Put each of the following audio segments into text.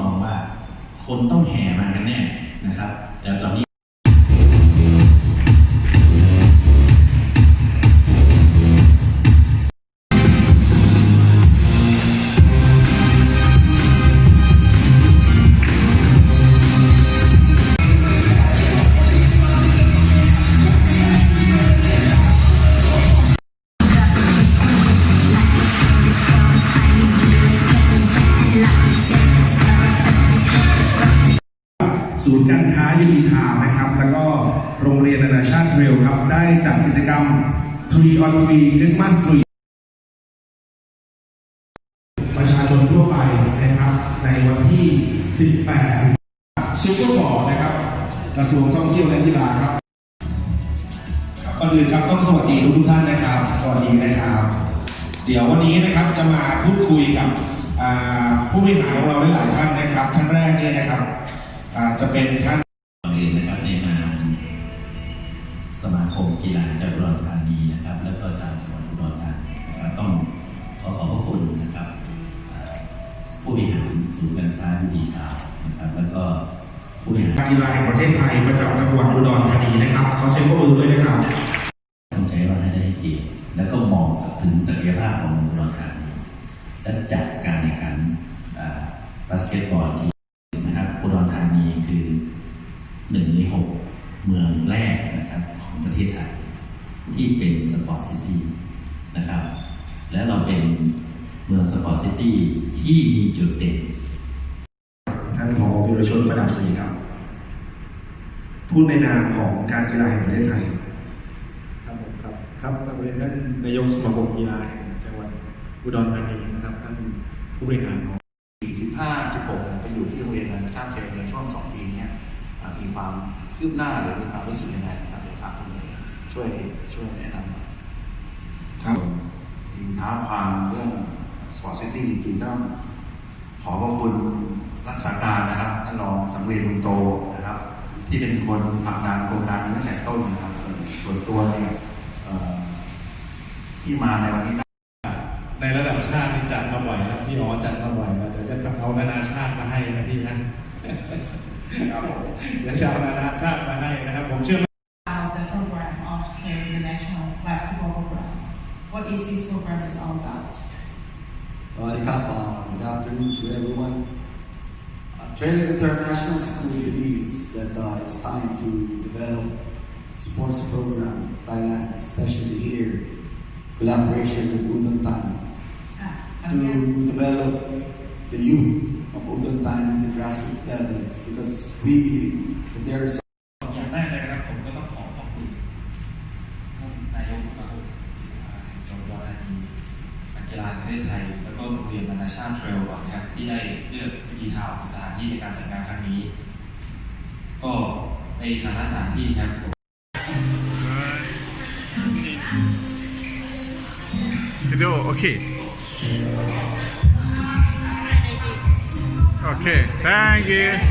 รองว่า คนต้องแห่มากันแน่นะครับ แล้วตอนนี้ การค้ายูนีทาวนะครับ แล้วก็โรงเรียนนานาชาติเทรลครับ ได้จัดกิจกรรม Tree on Tree Christmas Tree ประชาชนทั่วไปนะครับ ในวันที่ 18ซูเปอร์บอลนะครับกระทรวงท่องเที่ยวและกีฬาครับก่อนอื่นครับต้องสวัสดีทุกท่านนะครับ สวัสดีนะครับ เดี๋ยววันนี้นะครับจะมาพูดคุยกับผู้บริหารของเราหลายท่านนะครับท่านแรกเนี่ยนะครับ จะเป็นท่านก่อนอื่นนะครับในนามสมาคมกีฬาจังหวัดอุดรธานีนะครับ แล้วก็ชาวจังหวัดอุดรธานีนะครับต้องขอขอบพระคุณนะครับเอ่อผู้บริหารศูนย์การค้ายุดีชาวนะครับ แล้วก็ผู้บริหารการกีฬาแห่งประเทศไทยประจำจังหวัดอุดรธานีนะครับขอเสียงปรบมือด้วยนะครับต้องใช้ว่าให้ได้เกียรติแล้วก็มองถึงศักยภาพของอุดรธานีและจัดการในการอ่าบาสเกตบอลที่ หนึ่งในหกเมืองแรกนะครับของประเทศไทย ที่เป็นสปอร์ตซิตี้นะครับ และเราเป็นเมืองสปอร์ตซิตี้ที่มีจุดเด่นท่านผอวิรชนประดับศรีครับ พูดในนามของการกีฬาแห่งประเทศไทย ครับผมครับครับกราบเรียนท่านนายกสมาคมกีฬาแห่งจังหวัดอุดรธานีนะครับท่านผู้บริหารของ45 16ไปอยู่ที่โรงเรียนนานาชาติเทรนในช่วง 2 ปีเนี้อ่ามี ความคืบหน้าหรือมีความรู้สึกยังไงนะครับเดี๋ยวฝากคุณเลยช่วยช่วยแนะนำหน่อยครับมีท้าความเรื่องสปอร์ตซิตี้จริงๆต้องขอขอบคุณรักษาการนะครับท่านรองสังเวียนบุญโตนะครับ ที่เป็นคนผลักดันโครงการนี้ตั้งแต่ต้นนะครับส่วนส่วนตัวเนี่ยเอ่อที่มาในวันนี้ในระดับชาตินี่จัดมาบ่อยนะพี่อ๋อจัดมาบ่อยนะเดี๋ยวจะเอานานาชาติมาให้นะพี่นะ ครับผม เดี๋ยวจะเอานานาชาติมาให้นะครับ ผมเชื่อ about the program of Trail International Basketball Program. What is this program is all about? Sawadee Krap, uh, good afternoon to everyone. Uh, Trail International School believes that uh, it's time to develop sports program in Thailand, especially here, collaboration with Udon Thani, อ่ะขออนุญาต to develop the youth of Udon Thani in the grassroots levels because we believe that there is อย่างแรกเลยนะครับผมก็ต้องขอขอบคุณท่านนายกสมาคมแห่งจังหวัดอุดรธานีนักกีฬาแห่งประเทศไทย แล้วก็โรงเรียนนานาชาติเทรลก่อนครับที่ได้เลือกวิธีข่าวเป็นสถานที่ในการจัดงานครั้งนี้ ก็ในฐานะสถานที่ครับผม Video, okay. Okay, thank you. โอเค ครับเรียบร้อยครั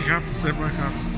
บครับเรียบร้อยครับ